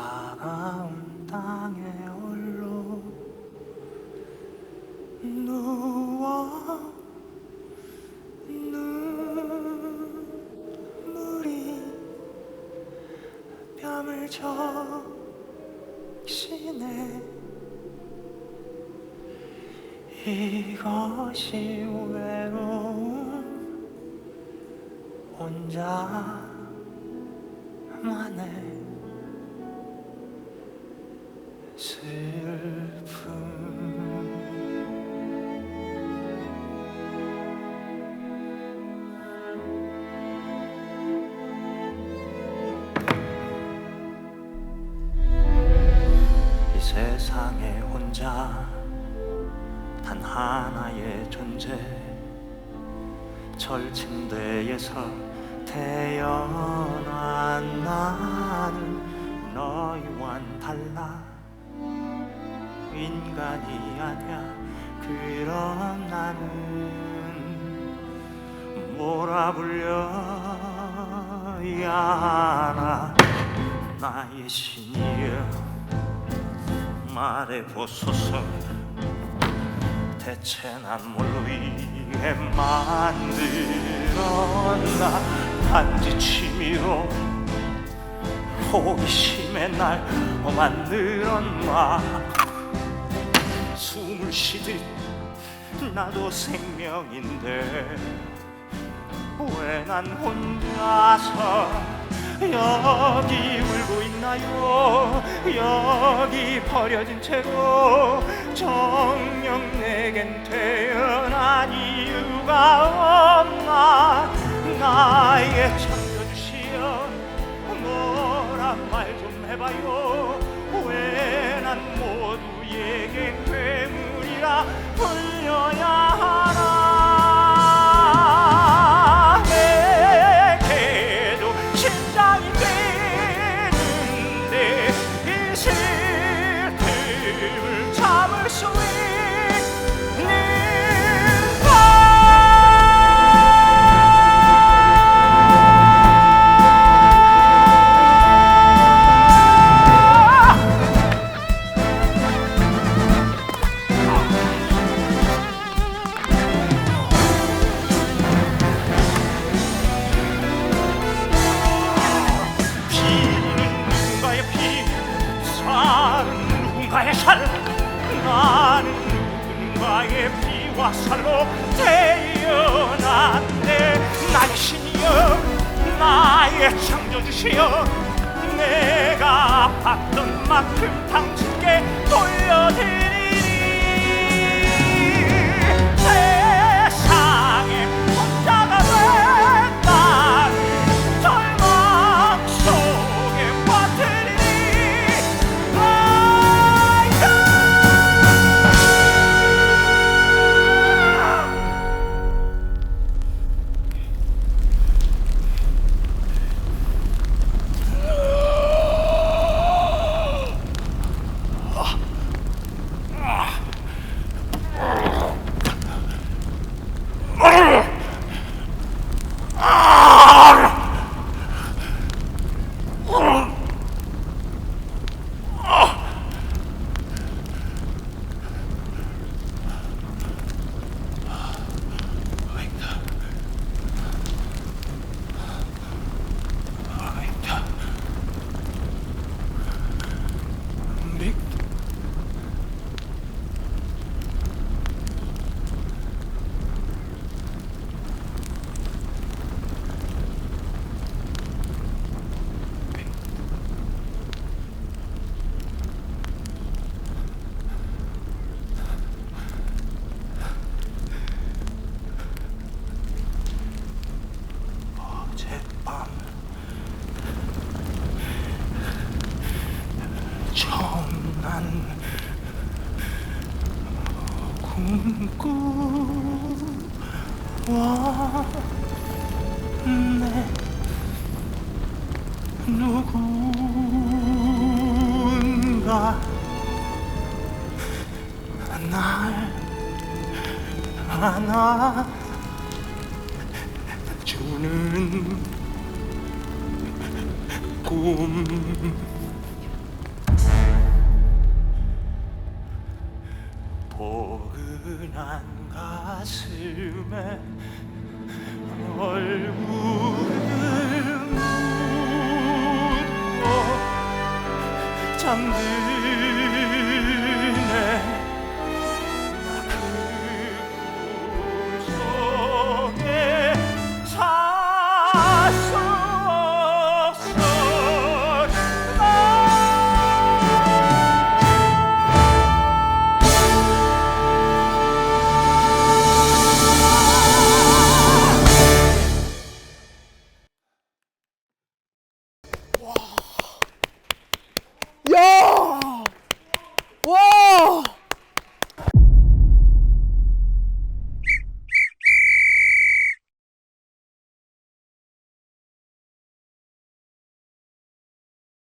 차가운 땅에 홀로 누워 눈물이 뺨을 적시네. 이것이 외로움 혼자만의 세상에 혼자 단 하나의 존재. 절침대에서 태어난 나는 너희와는 달라 인간이 아니야. 그럼 나는 뭐라 불려야 하나 나의 신이여. 말해보소서. 대체 난 뭘로 이해 만들었나? 단지 취미로 호기심에 날 만들었나 쉬듯 나도 생명인데 왜 난 혼자서 여기 울고 있나요? 여기 버려진 채로 정녕 내겐 태어난 이유가 없나? 나의 참겨주시어 뭐란 말좀 해봐요 누군가의 피와 살로 태어났네. 나의 신이여, 나의 창조주시여, 내가 받던 만큼 당신 꿈꾸었네 누군가 날 안아 주는 꿈 相遇。